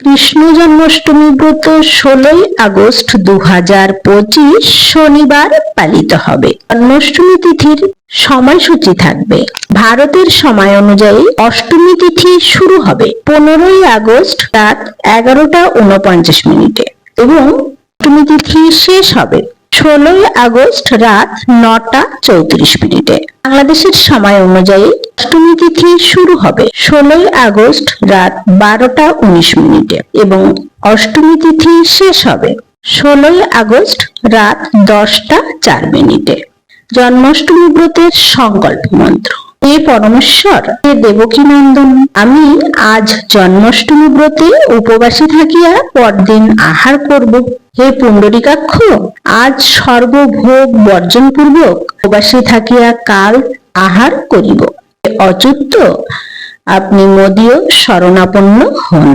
কৃষ্ণ জন্মাষ্টমী ব্রত ষোলোই আগস্ট দু হাজার পঁচিশ শনিবার পালিত হবে। জন্মাষ্টমী তিথির সময়সূচি থাকবে। ভারতের সময় অনুযায়ী অষ্টমী তিথি শুরু হবে পনেরোই আগস্ট রাত এগারোটা উনপঞ্চাশ মিনিটে এবং অষ্টমী তিথি শেষ হবে ষোলোই আগস্ট রাত নটা চৌত্রিশ মিনিটে। বাংলাদেশের সময় অনুযায়ী অষ্টমী তিথি শুরু হবে ষোলোই আগস্ট রাত বারোটা উনিশ মিনিটে এবং অষ্টমী তিথি শেষ হবে ষোলোই আগস্ট রাত দশটা চার মিনিটে। জন্মাষ্টমী ব্রতের সংকল্প মন্ত্র। হে পরমেশ্বর, হে দেবকী নন্দন আমি আজ জন্মাষ্টমী ব্রতে উপবাসী থাকিয়া পরদিন আহার করব। হে পুণ্ডরিকাক্ষ, আজ সর্বভোগ বর্জন পূর্বক উপবাসী থাকিয়া কাল আহার করিব। অচ্যুত, আপনি মদীয় শরণাপন্ন হন।